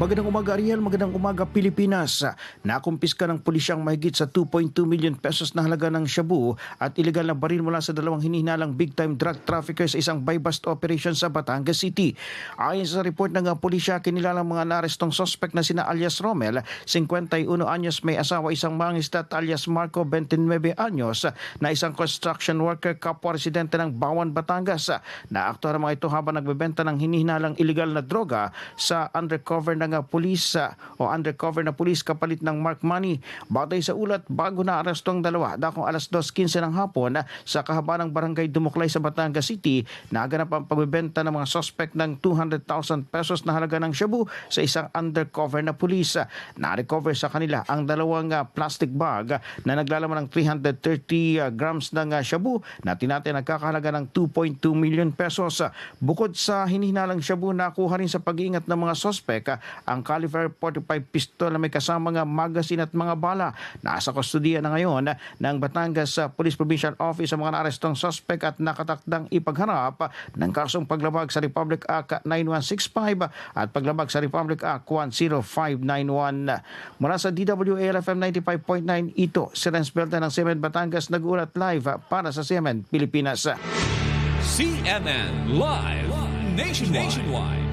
Magandang umaga Ariel, magandang umaga Pilipinas. Nakumpiska ng pulisyang mahigit sa 2.2 million pesos na halaga ng shabu at illegal na baril mula sa dalawang hinihinalang big-time drug traffickers sa isang buy-bust operation sa Batangas City. Ayon sa report ng pulisya, kinilalang mga narestong suspect na sina alias Romel, 51 anyos may asawa isang mangistat alias Marco 29 anyos na isang construction worker kapwa residente ng Bawan, Batangas. Naaktuhan mga ito habang nagbebenta ng hinihinalang illegal na droga sa undercover ng uh, pulis uh, o undercover na pulis kapalit ng mark money. Batay sa ulat, bago na aresto ang dalawa, dakong alas 2.15 ng hapon uh, sa kahabaan ng barangay Dumuklay sa Batangas City, naganap ang pagbebenta ng mga suspect ng 200,000 pesos na halaga ng shabu sa isang undercover na pulis. Na-recover sa kanila ang dalawang uh, plastic bag na naglalaman ng 330 uh, grams ng shabu na tinatay nagkakahalaga ng 2.2 million pesos. Bukod sa hinihinalang shabu, nakuha rin sa pag-iingat ng mga suspect ang caliber 45 pistol na may kasamang uh, magazine at mga bala. Nasa kustudiya na ngayon ng Batangas Police Provincial Office ang mga naarestong suspect at nakatakdang ipagharap ng kasong paglabag sa Republic Act 9165 uh, at paglabag sa Republic Act 10591. Mula sa DWALFM 95.9 ito, si Renz Belta ng Semen Batangas nag-ulat live para sa Semen, Pilipinas. CNN Live Nationwide.